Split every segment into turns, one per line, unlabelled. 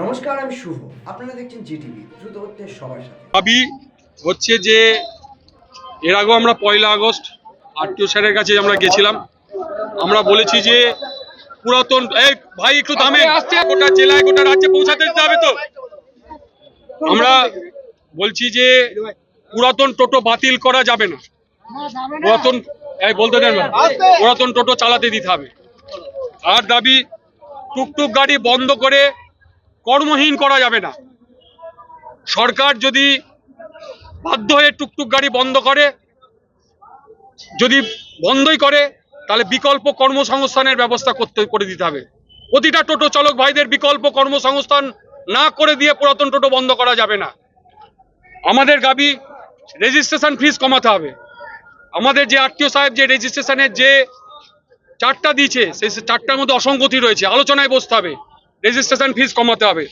নমস্কার আমি শুভ। আপনারা দেখছেন জিটিভি দ্রুত হচ্ছে সবার সাথে।
দাবি হচ্ছে যে এর আগেও আমরা পয়লা আগস্ট আরটিও স্যারের কাছে আমরা গেছিলাম। আমরা বলেছি যে পুরাতন এই ভাই একটু দামে আসছে গোটা জেলায় গোটা রাজ্যে পৌঁছাতে দিতে হবে তো। আমরা বলছি যে পুরাতন টোটো বাতিল করা যাবে না। পুরাতন এই বলতে দেন না। পুরাতন টোটো চালাতে দিতে হবে। আর দাবি টুকটুক গাড়ি বন্ধ করে কর্মহীন করা যাবে না। সরকার যদি বাধ্য হয়ে টুকটুক গাড়ি বন্ধ করে, যদি বন্ধই করে, তাহলে বিকল্প কর্মসংস্থানের ব্যবস্থা করতে, করে দিতে হবে। প্রতিটা টোটো চালক ভাইদের বিকল্প কর্মসংস্থান না করে দিয়ে পুরাতন টোটো বন্ধ করা যাবে না। আমাদের গাবি রেজিস্ট্রেশন ফিস কমাতে হবে। আমাদের যে আত্মীয় সাহেব যে রেজিস্ট্রেশনের যে চারটা দিয়েছে, সেই চারটার মধ্যে অসঙ্গতি রয়েছে। আলোচনায় বসতে হবে। রেজিস্ট্রেশন ফিস কমাতে হবে।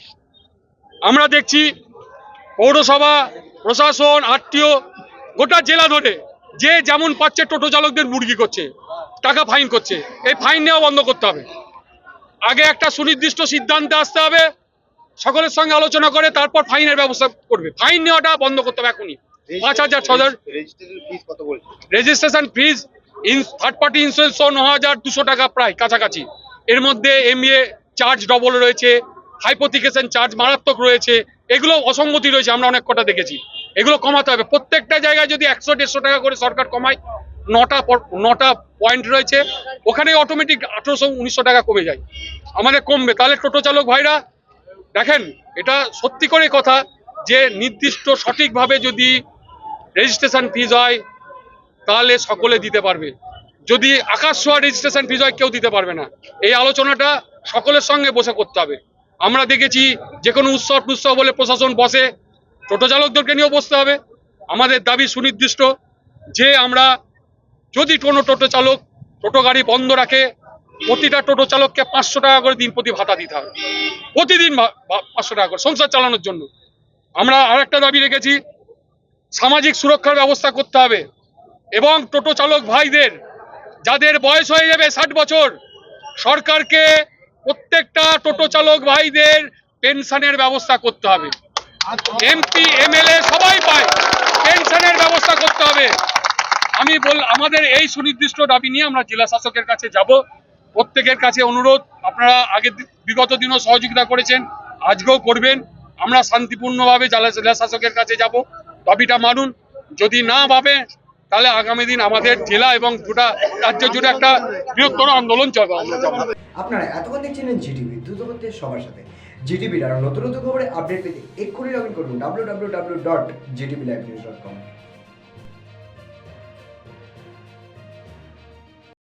আমরা দেখছি পৌরসভা প্রশাসন আত্মীয় গোটা জেলা ধরে যে যেমন পাচ্ছে টোটো চালকদের মুরগি করছে টাকা ফাইন করছে এই ফাইন নেওয়া বন্ধ করতে হবে। আগে একটা সুনির্দিষ্ট সিদ্ধান্তে আসতে হবে সকলের সঙ্গে আলোচনা করে তারপর ফাইনের ব্যবস্থা করবে। ফাইন নেওয়াটা বন্ধ করতে হবে এখনই। পাঁচ হাজার ছ হাজার
registration
fees third party insurance ন হাজার দুশো টাকা প্রায় কাছাকাছি। এর মধ্যে এমএ চার্জ ডবল রয়েছে হাইপোথিকেশন চার্জ মারাত্মক রয়েছে, এগুলো অসঙ্গতি রয়েছে, আমরা অনেক কটা দেখেছি। এগুলো কমাতে হবে। প্রত্যেকটা জায়গায় যদি একশো, দেড়শো টাকা করে সরকার কমায়, নটা নটা পয়েন্ট রয়েছে ওখানে অটোমেটিক আঠেরোশো, উনিশশো টাকা কমে যায়। আমাদের কমবে। তাহলে টোটো চালক ভাইরা, দেখেন, এটা সত্যি করে কথা যে নির্দিষ্ট সঠিকভাবে যদি রেজিস্ট্রেশন ফিজ হয়, তাহলে সকলে দিতে পারবে। যদি আকাশ ছোঁয়া রেজিস্ট্রেশন ফিজ হয়, কেউ দিতে পারবে না। এই আলোচনাটা সকলের সঙ্গে বসে করতে হবে। আমরা দেখেছি যে কোনো উৎসব টুৎসব বলে প্রশাসন বসে, টোটো চালকদেরকে নিয়েও বসতে হবে। আমাদের দাবি সুনির্দিষ্ট যে আমরা যদি কোনো টোটো চালক, টোটো গাড়ি বন্ধ রাখে, প্রতিটা টোটো চালককে পাঁচশো টাকা করে দিন প্রতি ভাতা দিতে হবে। প্রতিদিন পাঁচশো টাকা করে সংসার চালানোর জন্য। আমরা আর একটা দাবি রেখেছি, সামাজিক সুরক্ষার ব্যবস্থা করতে হবে এবং টোটো চালক ভাইদের যাদের বয়স হয়ে যাবে ষাট বছর, সরকারকে প্রত্যেকটা টোটো চালক ভাইদের পেনশনের ব্যবস্থা করতে হবে। এমপি এমএলএ সবাই পায়, পেনশনের ব্যবস্থা করতে হবে। আমি বল, আমাদের এই সুনির্দিষ্ট দাবি নিয়ে আমরা জেলা শাসকের কাছে যাব। প্রত্যেকের কাছে অনুরোধ, আপনারা আগের বিগত দিনও সহযোগিতা করেছেন, আজকেও করবেন। আমরা শান্তিপূর্ণভাবে জেলা জেলা শাসকের কাছে যাব। দাবিটা মানুন। যদি না ভাবে তাহলে আগামী দিন আমাদের জেলা এবং গোটা রাজ্য জুড়ে একটা বৃহত্তর আন্দোলন চলবে
আপনারা এতক্ষণ দেখছিলেন জিটিভি দ্রুত সবার সাথে। জিটিভির আরও নতুন নতুন খবরে আপডেট পেতে এক্ষুনি লগ ইন করুন W W W dot GTV live news dot com